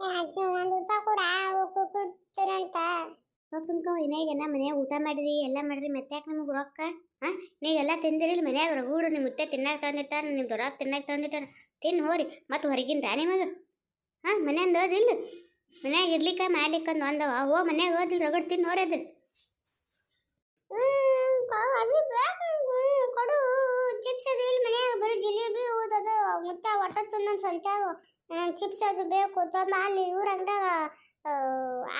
ಅಜ್ಜಿ ಒಂದು ರೂಪಾಯಿ ಕೂಡ ಕೂತಿರಂತ ಪಪ್ಪನ್ಕ ಏನಾಗೇನ ಮನ್ಯಾಗ ಊಟ ಮಾಡಿರಿ ಎಲ್ಲ ಮಾಡಿರಿ ಮತ್ತೆ ಯಾಕೆ ನಮಗೆ ರೊಕ್ಕ? ಹಾ ನೀವೆಲ್ಲ ತಿಂದಿರಿ ಮನ್ಯಾಗ ರಗೂಡು ನಿಮ್ಮ ಮುತ್ತೆ ತಿನ್ನಕ್ಕೆ ತಂದಿಟ್ಟಾರ ನಿಮ್ಮ ದೊಡ್ಡ ತಿನ್ನಕ್ಕೆ ತಂದಿಟ್ಟಾರ. ತಿನ್ ಹೋರಿ ಮತ್ತು ಹೊರಗಿಂದ ನಿಮಗೆ? ಹಾ ಮನ್ಯಾಂದ ಓದಿಲ್ಲ ಮನ್ಯಾಗ ಇರ್ಲಿಕ್ಕ ಮಾಡ್ಲಿಕ್ಕ ಅಂದ್ ಒಂದವ ಹೋ ಮನ್ಯಾಗ ಓದಿಲ್ಲ ರಗಡ್ ತಿನ್ನು ಹೋರಿ ಅದನ್ನ ಅದು ಬೇಕು ಕೊಡು. ಚಿಪ್ಸ್ ಅದು ಇಲ್ಲಿ ಮನ್ಯಾಗ ಬರೀ ಜಿಲೇಬಿ ಓದದ ಮುತ್ತ ಹೊಟ್ಟೆ ತಿನ್ನೋ ಸಂತ್ಯಾಗ. ಚಿಪ್ಸ್ ಅದು ಬೇಕು ತಮ್ಮ ಅಲ್ಲಿ ಇವ್ರ ಅಂಗದಾಗ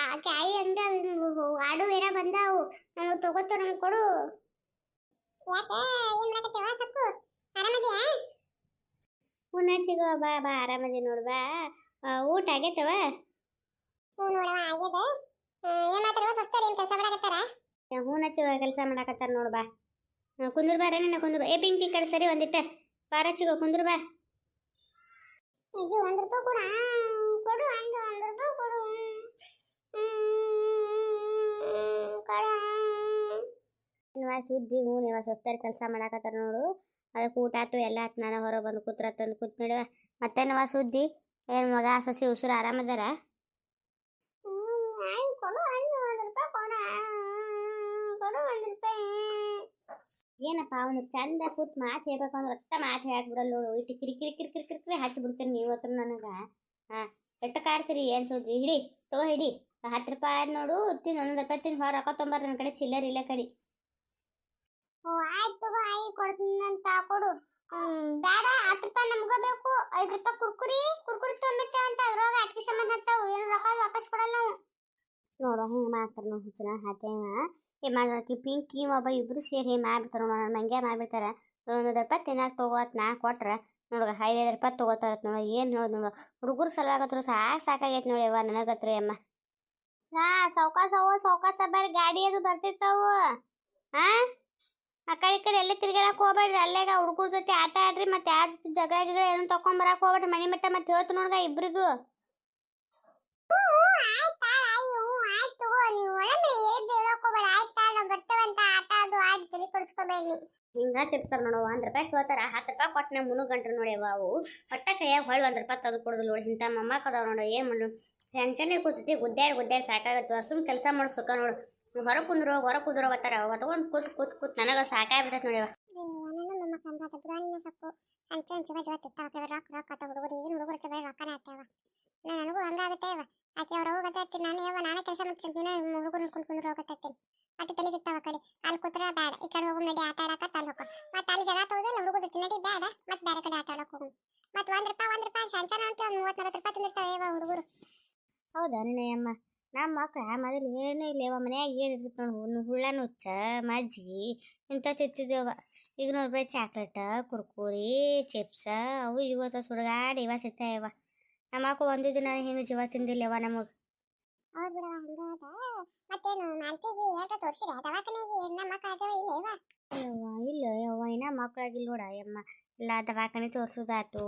ಆಕೆ ಆಯಿ ಅಂಗದಾಗ ಆಡು ಏನ ಬಂದಾವು. ನಾವು ತಗೋತ ನಮ್ಗೆ ಕೊಡು. ಯಾಕೆ ಏನ್ ಮಾಡಕತ್ತೀವ ಆರಾಮದಿಯಾ? ಹುಣ್ಣಚ್ಚಿಗೋ ಬಾ ಬಾ ಆರಾಮದಿ ನೋಡು ಬಾ. ಊಟ ಆಗೈತವ? ಹ್ಞೂ ನೋಡವ ಆಗ್ಯದ. ಏನ್ ಮಾಡ್ತಾರ ಏನ್ ಕೆಲಸ ಮಾಡಕತ್ತಾರ? ಹೂನಚ್ಚಿವ ಕೆಲಸ ಮಾಡಾಕತ್ತಾರ ನೋಡು ಬಾ. ಕುಂದ್ರ ಬಾ ನಿನ್ನ ಕುಂದ್ರು ಬಾ ಏ ಪಿಂಕಿ ಕಡೆ ಸರಿ ಒಂದಿಟ್ಟ. ಪಾರಚ್ಚಿಗೋ ಕುಂದ್ರ ಬಾ ಇದು ಒಂದು ರೂಪಾಯಿ ಕೊಡ. ಕೊಡು ಅಂದು ಒಂದು ರೂಪಾಯಿ ಕೊಡು. ಕೊಡ ಸುದ್ದಿ ಹ್ಞೂ ನೀವ ಸೊಸ್ತಾರ ಕೆಲಸ ಮಾಡಾಕತ್ತಾರ ನೋಡು. ಅದಕ್ಕೆ ಊಟ ಆತು ಎಲ್ಲ ಆತು ನಾನು ಹೊರ ಬಂದು ಕೂತ್ರ ತಂದು ಕೂತ್ ನೋಡುವ. ಮತ್ತೆ ನವ ಸುದ್ದಿ ಏನು ಮಗ ಸೊಸಿ ಉಸಿರು ಆರಾಮದಾರ ಏನಪ್ಪ ಅವನು ಚಂದ ಕೂತ್ ಮಾತು ಹೇಳ್ಬೇಕಂದ್ರೆ ಒಟ್ಟ ಮಾತು ಹೇಳಕ್ ಬಿಡಲ್ಲ ನೋಡು. ಇಟ್ಟು ಕಿರಿ ಕಿರಿ ಕಿರಿ ಕಿರಿ ಕಿರಿ ಕಿರಿ ಹಚ್ಚಿ ನೀವು ಹತ್ರ ನನಗೆ. ಹಾಂ ಎಟ್ಟ ಕಾಡ್ತೀರಿ ಏನು ಸುದ್ದಿ ಹಿಡಿ ತಗೋ ಹಿಡಿ. ಹತ್ತು ರೂಪಾಯಿ ನೋಡು ತಿನ್ ಒಂದೊಂದು ರೂಪಾಯಿ ತಿನ್ ಹೊರ ರೊಕ್ಕ ತೊಂಬಾರ ನನ್ನ ಕಡೆ ಚಿಲ್ಲರ್ ಇಲ್ಲ ಕಡಿ. ಓ ಆಯ್ತು ತಗೋ ಆಯಿ ಅಂತ ಕೊಡು. ಬೇಡ ಹತ್ತು ರೂಪಾಯಿ ನಮ್ಗ ಬೇಕು. ಐದು ರೂಪಾಯಿ ಕುರ್ಕುರಿ ಕುರ್ಕುರಿ ತೊಗೊಂಬಿಟ್ಟೆ ಅಂತ ಅದ್ರೊಳಗ ಅಟ್ಕಿ ಸಂಬಂಧ ಹತ್ತಾವು. ಏನು ರೊಕ್ಕ ವಾಪಸ್ ಕೊಡಲ್ಲ ನಾವು. ನೋಡು ಹಿಂಗೆ ಮಾಡ್ತಾರೆ ನೋಡಿ ಹುಚ್ಚನ ಹಾತೇವ ಏ ಮಾಡೋಕೆ ಪಿಂಕಿ ಒಬ್ಬ ಇಬ್ರು ಸೇರಿ ಮಾಡ್ಬಿಡ್ತಾರೆ ಮಂಗ್ಯ ಮಾಡ್ಬಿಡ್ತಾರೆ. ಒಂದು ರೂಪಾಯಿ ತಿನ್ನಾಕ ತಗೋತ್ ನಾ ಕೊಟ್ರೆ ನೋಡುಗ ಐದೈದು ರೂಪಾಯಿ ತಗೋತಾರತ್ ನೋಡಿ ಏನು ಹೇಳೋದು ನೋಡು ಹುಡುಗರು ಸಲುವಾಗತ್ರು ಸಾಕು ಸಾಕಾಗೈತೆ ನೋಡಿ ಅವ್ವ ನನಗತ್ರು ಅಮ್ಮ ಹಾ ಸೌಕಾಸ ಅವ ಸೌಕಾಸ ಬರ್ರಿ ಗಾಡಿ ಅದು ಬರ್ತಿರ್ತಾವು. ಹಾ ಆ ಕಡೆ ಈ ಕಡೆ ಎಲ್ಲ ತಿರ್ಗಾಡಕ್ ಹೋಗ್ಬೇಡ್ರಿ. ಅಲ್ಲೇಗ ಹುಡುಗರ ಜೊತೆ ಆಟ ಆಡ್ರಿ, ಮತ್ತೆ ಯಾರ ಜೊತೆ ಜಗಳ ಗಿಗಳ ಏನು ತಕೊಂಬರಕ್ ಹೋಗ್ಬೇಡ್ರಿ. ಮನೆ ಮಟ್ಟ ಮತ್ತೆ ಹೇಳ್ತು ನೋಡ್ದ ಇಬ್ರಿಗೂ. ಆಯ್ತಾ ನೀವು ಒಳಗೆ ಹೇಳೋಕೋಬೇಡ ಆಯ್ತಾ ಆಟ ಅದು, ಆಡಿ ತಲೆ ಕೊಡಿಸ್ಕೋಬೇಡಿ ಹಿಂಗ ಸಿಗ್ತಾರ ನೋಡು, ಒಂದ್ ರೂಪಾಯಿ ಕೇಳ್ತಾರ, ಹತ್ತು ರೂಪಾಯಿ ಕೊಟ್ಟನೆ ಮುನುಗಂಟ್ರು ಗಂಟ್ರು ನೋಡಿ ಅವು ಹೊಟ್ಟೆ ಕೈಯಾಗ ಹೊಳ್ಳಿ ಒಂದ್ ರೂಪಾಯಿ ತಂದು ಕೊಡುದು ನೋಡಿ ಇಂಥ ಮೊಮ್ಮಕ್ಕ ಅದಾವ ನೋಡು, ಏನ್ ಮಾಡು ಟೆನ್ಷನ್ಗೆ ಕೂತೈತಿ ಗುದ್ದಾಡಿ ಗುದ್ದಾಡಿ ಸಾಕಾಗತ್ತು ಸುಮ್ ಕೆಲಸ ಮಾಡಿ ಸುಖ ನೋಡು. ಹೊರ ಕುಂದ್ರು ಹೊರ ಕುಂದ್ರು ಅವತ್ತಾರ ಕುತ್ ಕೂತ್ ಕೂತ್ ಕೂತ್ ನನಗ ಸಾಕಾಗ್ಬಿಟ್ಟೈತಿ ನೋಡಿ ನನ್ನ ನಮ್ಮ ಕಂದ ಪುರಾಣಿನ ಸೊಪ್ಪು. ಅಂಚೆ ಅಂಚೆ ಬಜ ತಿತ್ತಾವ ರೊಕ್ಕ ರೊಕ್ಕ ಅಂತ ಹುಡುಗರು, ಏನು ಹುಡುಗರು ಬರೀ ರೊಕ್ಕನೇ ಆಗ್ತಾವ ನಾ ನನಗೂ ಹಂಗಾಗುತ್ತೆ ಆಕೆ ಅವ್ರ ಹೋಗತ್ತೆ ನಾನು ಯಾವ, ನಾನೇ ಕೆಲಸ ಮಾಡ್ತೀನಿ ಹುಡುಗರು ಕುಂತ್ಕೊಂಡು ಹೋಗತ್ತೀನಿ ತಲೆ ಸಿಗ್ತಾವ ಕಡೆ. ಅಲ್ಲಿ ಕೂತ್ರ ಬೇಡ. ಈ ಕಡೆ ಹೋಗು ನಡಿ ಆಟ ಆಡಕ ಅಲ್ಲಿ ಹೋಗು. ಮತ್ತೆ ಅಲ್ಲಿ ಜಗ ತೋದಲ್ಲ ಹುಡುಗ ಜೊತೆ ನಡಿ ಬೇಡ. ಮತ್ತೆ ಬೇರೆ ಕಡೆ ಆಟ ಆಡಕ್ ಹೋಗು. ಮತ್ತೆ ಒಂದ್ ರೂಪಾಯಿ ಒಂದ್ ರೂಪಾಯಿ ಸಣ್ಣ ಸಣ್ಣ ಅಂತ ಮೂವತ್ತು ನಲ್ವತ್ತು ರೂಪಾಯಿ ತಿಂದಿರ್ತಾವೆ ಇವ ಹುಡುಗರು. ಹೌದಾ ಅಮ್ಮ. ನಮ್ಮ ಆ ಮೊದಲು ಏನೂ ಇಲ್ಲ ಇವ ಮನ್ಯಾಗ ಏನು ಇರ್ತೈತೆ ನೋಡು. ಹುಳ್ಳ ನುಚ್ಚ ಮಜ್ಜಿಗೆ ಇಂಥ ತಿಂತಿದ್ದೇವ ಈಗ ರೂಪಾಯಿ ಚಾಕ್ಲೇಟ ಕುರ್ಕುರಿ ಚಿಪ್ಸ ಅವು ಇವ ಸುಡಗಾಡಿ ಇವ ಸಿಗ್ತಾವ ನಮ್ಮ ಮಕ್ಕಳು ಒಂದು ದಿನ ಹಿಂಗೆ ಜೀವ ತಿಂದಿಲ್ಲವ ನಮಗೆ. ಹೌದ್ ಬಿಡವ ಹಂಗಾದ. ಮತ್ತೇನು ಮಾಲ್ತಿಗೆ ಏಟ ತೋರ್ಸಿರ ದವಾಖಾನೆಗೆ ನಮ್ಮ ಮಕ್ಕ ಆಗ್ಯಾವ ಇಲ್ಲ ಇವ? ಯವ್ವ ಇಲ್ಲ ಯವ್ವ ಇನ್ನ ಮಕ್ಕಳಾಗಿಲ್ಲ ನೋಡ ಯಮ್ಮ ಎಲ್ಲ ದವಾಖಾನೆ ತೋರ್ಸೋದಾತು.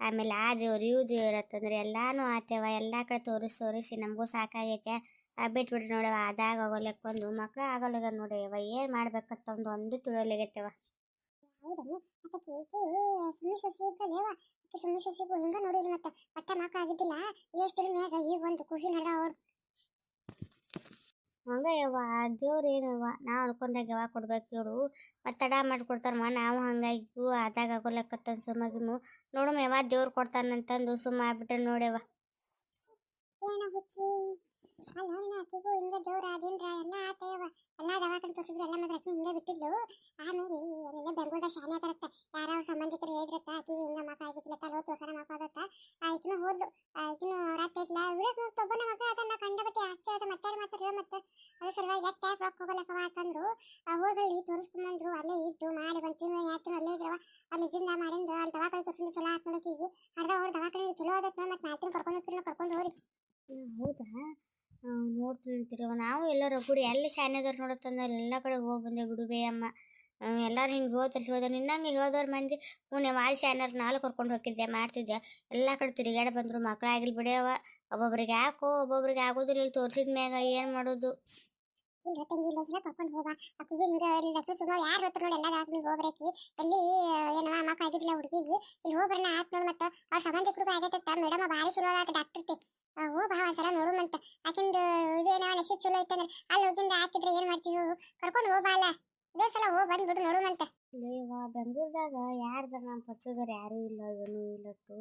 ಆಮೇಲೆ ಆ ದೇವ್ರು ಇವು ದೇವ್ರು ಅಂತಂದ್ರೆ ಎಲ್ಲಾನು ಆತೇವ ಎಲ್ಲ ಕಡೆ ತೋರಿಸಿ ತೋರಿಸಿ ನಮಗೂ ಸಾಕಾಗೈತೆ. ಆ ಬಿಟ್ಬಿಟ್ರಿ ನೋಡವ ಅದಾಗ ಆಗೋಲೆಕ್ಕೊಂದು ಮಕ್ಳು ಆಗೋಲ್ಲ ನೋಡಿ ಯವ್ವ ಏನು ಮಾಡ್ಬೇಕಂತ ಒಂದು ಒಂದು ತಿಳಿಯೋಲಾಗೈತೆವ ಹೌದಮ್ಮ ಅದಕ್ಕೆ ಸುಮ್ಮನೆ ಸಸಿ ಇದ್ದಲೇವ ಆಕೆ ಸುಮ್ಮನೆ ಸಸಿಗೂ ಹಿಂಗ ನೋಡಿಲ್ಲ ಮತ್ತೆ ಹೊಟ್ಟೆ ಮಕ್ಕ ಆಗಿದ್ದಿಲ್ಲ ಎಷ್ಟು ಮ್ಯಾಗ ಈಗ ಒಂದು ಖುಷಿ ನಡ. ಅವ್ರು ಹಂಗ ಯವ್ವ ದೇವ್ರು ಏನವ್ವ? ನಾವು ಅನ್ಕೊಂಡಾಗ ಯಾವಾಗ ಕೊಡ್ಬೇಕು ಇವರು ಮತ್ತೆ ತಡ ಮಾಡಿಕೊಡ್ತಾರಮ್ಮ ನಾವು ಹಂಗಾಗಿ ಆದಾಗ ಆಗೋಲೆಕ್ಕತ್ತ ಸುಮ್ಮಾಗಿಮು ನೋಡಮ್ಮ, ಯಾವಾಗ ದೇವ್ರು ಕೊಡ್ತಾನಂತಂದು ಸುಮ್ಮ ಆಗ್ಬಿಟ್ರೆ ನೋಡ್ಯವ ಏನ ಹುಚ್ಚಿ? ಅಲ್ಲ ಅಲ್ಲ ಆಕೆಗೂ ಹಿಂಗ ದೇವ್ರ ಅದೇನ್ರ ಎಲ್ಲ ಆತೇವ ಎಲ್ಲ ದವಾಖಾನೆ ಎಲ್ಲ ಆಮೇಲೆ ಎಲ್ಲ ಬೆಂಗಳೂರ ಯಾರೋ ಸಂಬಂಧಿಕರು ಹೇಳಿದ್ರತ್ತ ಆಕೆಗೂ ಹಿಂಗ ಮಕ್ಕ ತಲೋ ತೋರ್ಸನ ಮಕ್ಕ ಆದತ್ತ ಆಯ್ಕಿನ ಹೋದ್ಲು. ಆಯ್ಕಿನ ರಾತ್ ಐತ್ಲ ವಿಡಿಯೋ ತೊಬ್ಬನ ಮಗ ಅದನ್ನ ಕಂಡಬಟ್ಟೆ ಆಸ್ತಿ ಆದ ಮತ್ತೆ ಮಾಡ್ತಾರ ಮತ್ತೆ. ಅದ್ರ ಸಲುವಾಗಿ ಯಾಕೆ ಯಾಕೆ ರೊಕ್ಕ ಹೋಗಲಕ್ಕವ ಅಂತಂದ್ರು ಹೋಗಲಿ ತೋರಿಸ್ಕೊಂಬಂದ್ರು ಅಲ್ಲೇ ಇದ್ದು, ಮಾಡಿ ಒಂದು ತಿಂಗಳು ಎರಡು ಅಲ್ಲೇ ಇದ್ರವ. ಅಲ್ಲಿ ಇದ್ದಿಂದ ಮಾಡಿಂದ ಅಲ್ಲಿ ದವಾಖಾನೆ ತೋರಿಸಿದ್ರು ಚಲೋ ಆತ್ ಅರ್ಧ ಅವ್ರ ದವಾಖಾನೆ ಚಲೋ ಆದತ್ತ ಮತ್ತೆ ನಾಲ್ಕು ಕರ್ಕೊಂಡು ಹೋಗ್ತಿಲ್ಲ ಕರ್ಕೊಂಡು ಹೋಗ್ರಿ. ಹೌದಾ? ನೋಡ್ತೀನಿ ಅಂತೀರವ ನಾವು ಎಲ್ಲರೂ ಗುಡಿ, ಎಲ್ಲಿ ಶಾನ್ಯದವ್ರು ನೋಡತ್ತಂದ್ರೆ ಎಲ್ಲ ಕಡೆ ಹೋಗಿ ಬಂದೆ ಗುಡುಬೆ, ಅಮ್ಮ. ಎಲ್ಲರೂ ಹಿಂಗೆ ಹೋದ್ರೆ ಹೋದ ನಿನ್ನಂಗೆ ಹೋದವ್ರ ಮಂದಿ. ಹ್ಞೂ ವಾಲ್ ಶಾನ್ಯರ್, ನಾಲ್ಕು ಕರ್ಕೊಂಡು ಹೋಗಿದ್ದೆ, ಮಾಡ್ತಿದ್ದೆ. ಎಲ್ಲ ಕಡೆ ತಿರುಗಾಡ ಬಂದರು ಮಕ್ಕಳಾಗಿಲ್ಲ ಬಿಡ್ಯವ. ಒಬ್ಬೊಬ್ರಿಗೆ ಯಾಕೋ ಒಬ್ಬೊಬ್ರಿಗೆ ಆಗೋದಿಲ್ಲ ಇಲ್ಲಿ ತೋರಿಸಿದ ಮ್ಯಾಗ ಏನು ಮಾಡೋದು? ಇಲ್ಲ ತಂಗಿ ಇಲ್ಲೊಂದ್ಸಲ ಕರ್ಕೊಂಡು ಹೋಗ ಅಕ್ಕಗೂ ಹಿಂಗ ಡಾಕ್ಟರ್ ಸುಮ್ಮ ಯಾರು ಹತ್ರ ನೋಡಿ ಎಲ್ಲ ಡಾಕ್ಟ್ರಿಗೆ ಹೋಗ್ಬೇಕಿ? ಅಲ್ಲಿ ಏನೋ ಮಕ್ಕ ಹುಡುಗಿಗೆ? ಇಲ್ಲಿ ಹೋಗ್ಬರೋಣ ಆತ್ ನೋಡಿ ಮತ್ತೆ. ಅವ್ರ ಸಂಬಂಧಿಕರಿಗೂ ಆಗೈತತ್ತ ಮೇಡಮ್ ಭಾರಿ ಚಲೋ ಆತ ಡಾಕ್ಟರ್ತಿ ಚಲೋ ಅಲ್ಲಿ ಹೋಗಿಂದ ಹಾಕಿದ್ರೆ ಏನ್ ಮಾಡ್ತೀವಿ ಕರ್ಕೊಂಡು ಹೋಗಲ್ಲ ಇದೇ ಸಲ ಹೋಗಿ ಬಂದ್ಬಿಡು ಇವ ಬೆಂಗ್ಳೂರ್ದಾಗ ಯಾರ್ದಾರ ನಮ್ಮ ಪರಿಚಯದವ್ರು ಯಾರೂ ಇಲ್ಲ ಏನೂ ಇಲ್ಲಟ್ಟು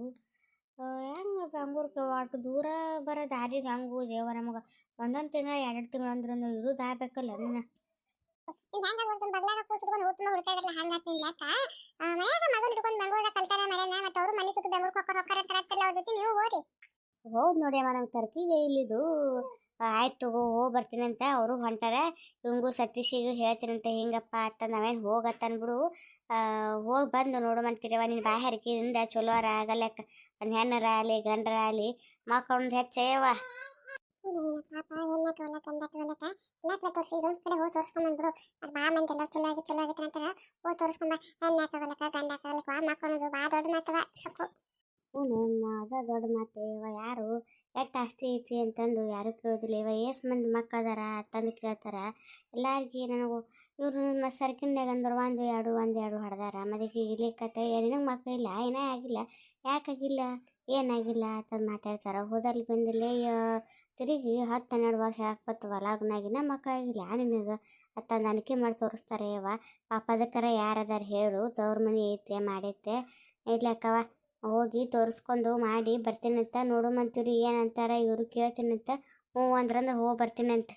ಹೆಂಗೆ ಬೆಂಗ್ಳೂರ್ಗೆ ಅಷ್ಟು ದೂರ ಬರೋ ದಾರಿಗೆ ಹಂಗೆ ದೇವ ನಮಗೆ ಒಂದೊಂದು ತಿಂಗಳ ಎರಡು ತಿಂಗಳು ಅಂದ್ರೆ ಇರು ದಾಬೇಕಲ್ಲ ನೀನು ಹೆಂಗ ಹೋಗ್ತಾನೆ ಬಗ್ಲಾಗ ಕೂಸಿಟ್ಕೊಂಡು ಊಟ ಹುಡ್ಕಾಡಲ್ಲ ಮನ್ಯಾಗ ಮಗನ್ ಬೆಂಗಳೂರಾಗ ಕಲ್ತಾರ ಮತ್ತೆ ಅವರು ಮನೆ ಸುತ್ತ ಬೆಂಗಳೂರು ಹೋಗ್ತಾರ ಹೋಗ್ತಾರ ಅವ್ರ ಜೊತೆ ನೀವು ಹೋರಿ. ಹೌದು ನೋಡಿ ಅಮ್ಮ ನಂಗೆ ತರ್ಕಿಗೆ ಇಲ್ಲಿದು. ಆಯ್ತು ತಗೋ ಹೋಗಿ ಅಂತ ಅವರು ಹೊಂಟಾರೆ. ಇವಂಗೂ ಸತೀಶಿಗೂ ಅಂತ ಹಿಂಗಪ್ಪ ಅತ್ತ ನಾವೇನು ಹೋಗತ್ತ ಅಂದ್ಬಿಡು. ಹೋಗಿ ಬಂದು ನೋಡುವಂತೀರವ ನಿನ್ನ ಬಾಯಿ ಹರಿಕೆಯಿಂದ ಚಲೋರ ಆಗಲ್ಲ ಒಂದು ಹೆಣ್ಣರ ಆಗಲಿ ಗಂಡರ ಆಗಲಿ ಮಕ್ಕಳೊಂದು ಹೆಚ್ಚೇವ ಪಾಪ ತೋಲಕ ತೋಲಕ ಎಲ್ಲ ಕಡೆ ತೋರಿಸಿ ಇದೊಂದು ಕಡೆ ಹೋಗಿ ತೋರಿಸ್ಕೊಂಡ್ ಬಂದ್ಬಿಡು. ಅದು ಬಾ ಮಂದಿ ಎಲ್ಲ ಚಲೋ ಆಗಿ ಚಲೋ ಆಗೈತೆ ಅಂತಾರ. ಹೋಗಿ ತೋರಿಸ್ಕೊಂಬ ಹೆಣ್ಣ ಗಂಡ ಮಕ್ಕಳದು ದೊಡ್ಡ ಮಾತವ ಸೊಕ್ಕು. ಹ್ಞೂ ಅದ ದೊಡ್ಡ ಮಾತೇವ ಯಾರು? ಎಷ್ಟು ಆಸ್ತಿ ಐತಿ ಅಂತಂದು ಯಾರು ಕೇಳೋದಿಲ್ಲ. ಇವ ಏಸ್ ಮಂದಿ ಮಕ್ಕಳದಾರ ಅಂತಂದು ಕೇಳ್ತಾರ ಎಲ್ಲರಿಗೆ ನನಗೆ ಇವರು ನಮ್ಮ ಸರ್ಕಿನ್ಯಾಗ ಅಂದ್ರೆ ಒಂದು ಎರಡು ಒಂದು ಎರಡು ಹೊಡೆದಾರ. ಮದುವೆ ಇಲ್ಲಿ ಕತೆ, ನಿನಗೆ ಮಕ್ಳು ಇಲ್ಲ, ಏನೇ ಆಗಿಲ್ಲ ಯಾಕಾಗಿಲ್ಲ ಏನಾಗಿಲ್ಲ ಅಂತಂದು ಮಾತಾಡ್ತಾರೆ. ಹೋದಲ್ಲಿ ಬಂದಿಲ್ಲ ತಿರುಗಿ ಹತ್ತು ಹನ್ನೆರಡು ವರ್ಷ ಹಾಕ್ಬತ್ತವ ಲಗ್ನಾಗಿನ ಮಕ್ಕಳಾಗಿಲ್ಲ ನಿನಗೆ ಅತ್ತಂದು ಅನಿಕೆ ಮಾಡಿ ತೋರಿಸ್ತಾರೆ, ಯವ್ವ. ಪಾಪದಕ್ಕರ ಯಾರದಾರು ಹೇಳು, ತವ್ರ ಮನೆ ಐತೆ ಮಾಡೈತೆ ಇರ್ಲಕ್ಕವ ಹೋಗಿ ತೋರಿಸ್ಕೊಂಡು ಮಾಡಿ ಬರ್ತೀನಂತ. ನೋಡುಮಂತೀರಿ ಏನಂತಾರ ಇವರು ಕೇಳ್ತೀನಂತ. ಹ್ಞೂ ಅಂದ್ರಂದ್ರೆ ಹೋಗಿ ಬರ್ತೀನಂತ.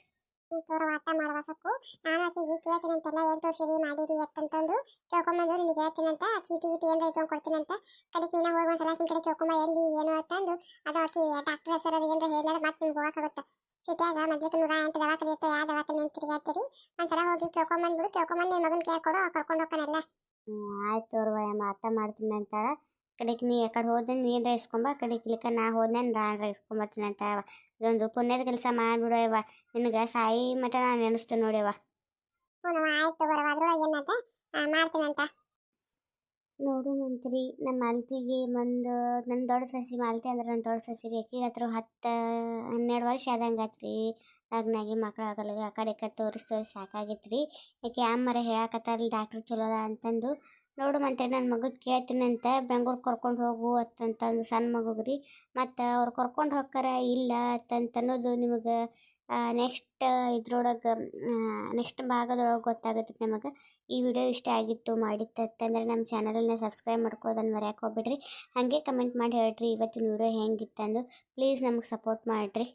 ತೋರ ವಾಟ ಮಾಡುವ ಸೊಕ್ಕು ನಾನು ಆಕೆಗೆ ಕೇಳ್ತೀನಂತೆಲ್ಲ ಎಲ್ಲಿ ತೋರಿಸಿರಿ ಮಾಡಿರಿ ಎತ್ತಂತಂದು. ಕೇಳ್ಕೊಂಬಂದು ನಿನಗೆ ಹೇಳ್ತೀನಂತ. ಚೀಟಿ ಗೀಟಿ ಏನಾರ ಇಟ್ಕೊಂಡು ಕೊಡ್ತೀನಂತ. ಕಡೆಗೆ ನೀನು ಹೋಗಿ ಒಂದ್ಸಲ ಆಕಿನ ಕಡೆ ಕೇಳ್ಕೊಂಬ ಎಲ್ಲಿ ಏನು ಅಂತಂದು. ಅದು ಆಕಿ ಡಾಕ್ಟರ್ ಹೆಸರು ಅದು ಏನಾರ ಹೇಳಿದ್ರೆ ಮತ್ತೆ ನಿಮ್ಗೆ ಹೋಗಕ್ಕಾಗುತ್ತೆ ಸಿಟಿಯಾಗ ಮೊದ್ಲಿಕ್ಕೆ ನೂರ ಎಂಟು ದವಾಖಾನೆ ಇರ್ತವೆ ಯಾವ ದವಾಖಾನೆ ಅಂತ ತಿರುಗಾಡ್ತೀರಿ ಒಂದ್ಸಲ ಹೋಗಿ ಕೇಳ್ಕೊಂಬಂದ್ಬಿಡು ಕೇಳ್ಕೊಂಬಂದು ನಿನ್ನ ಮಗನ ಕೇಳ್ಕೊಡು ಕರ್ಕೊಂಡು ಹೋಗ್ತಾನಲ್ಲ ಹ್ಞೂ ಆಯ್ತು ಮಾಡ್ತೀನಿ ಅಂತಾಳ ಕಡೆಗೆ ನೀ ಕಡೆ ಹೋದ್ರೆ ನೀನು ಇಸ್ಕೊಂಬ ಕಡೆಗೆ ಇಲ್ಲಿಕ ನಾ ಹೋದ್ನೆ ನಾನು ಇಸ್ಕೊಂಬರ್ತೀನಿ ಅಂತ ಇದೊಂದು ಪುಣ್ಯದ ಕೆಲಸ ಮಾಡಿಬಿಡು ಅವ ನಿನಗೆ ಸಾಯಿ ಮಠ ನಾನು ನೆನೆಸ್ತೀನಿ ನೋಡ್ಯವ ಆಯ್ತು ಬರವ ಅದ್ರೊಳಗೆ ಏನಂತ ಮಾಡ್ತೀನಂತ. ನೋಡು ಮಂತ್ರಿ ನಮ್ಮ ಮಾಲ್ತಿಗೆ ಒಂದು ನನ್ನ ದೊಡ್ಡ ಸಸಿ ಮಾಲ್ತಿ ಅಂದ್ರೆ ನನ್ನ ದೊಡ್ಡ ಸಸಿ ರೀ ಆಕಿಗೆ ಹತ್ರ ಹತ್ತು, ಹನ್ನೆರಡು ವರ್ಷ ಆದಂಗೆ ಆತ್ರಿ ರೀ. ಲಗ್ನಾಗಿ ಮಕ್ಳು ಆಗಲ್ಲ ಆ ಕಡೆ ಕಡೆ ತೋರಿಸಿ ತೋರಿಸಿ ಸಾಕಾಗಿತ್ತು ರೀ. ಯಾಕೆ ಅಮ್ಮರ ಹೇಳಕತ್ತಾರಲ್ಲ ಡಾಕ್ಟ್ರ್ ಚಲೋ ಅದ ಅಂತಂದು. ನೋಡು ಮಂತ್ರಿ ನನ್ನ ಮಗಗೆ ಕೇಳ್ತೀನಂತ ಬೆಂಗ್ಳೂರು ಕರ್ಕೊಂಡು ಹೋಗು ಅಂತಂತಂದು ಸಣ್ಣ ಮಗುಗೆ ಮತ್ತು ಅವ್ರು ಕರ್ಕೊಂಡು ಹೋಗ್ತಾರ ಇಲ್ಲ ಅಂತಂತ ಅನ್ನೋದು ನಿಮಗೆ ನೆಕ್ಸ್ಟ್ ಇದ್ರೊಳಗೆ ನೆಕ್ಸ್ಟ್ ಭಾಗದೊಳಗೆ ಗೊತ್ತಾಗುತ್ತೆ ನಮಗೆ. ಈ ವಿಡಿಯೋ ಇಷ್ಟ ಆಗಿತ್ತು ಮಾಡಿತ್ತಂದ್ರೆ ನಮ್ಮ ಚಾನಲನ್ನ ಸಬ್ಸ್ಕ್ರೈಬ್ ಮಾಡ್ಕೋದನ್ನು ಮರ್ಯಾಕೆ ಹೋಗ್ಬೇಡ್ರಿ. ಹಾಗೆ ಕಮೆಂಟ್ ಮಾಡಿ ಹೇಳ್ರಿ, ಇವತ್ತಿನ ವಿಡಿಯೋ ಹೆಂಗಿತ್ತಂದು. ಪ್ಲೀಸ್ ನಮಗೆ ಸಪೋರ್ಟ್ ಮಾಡಿರಿ.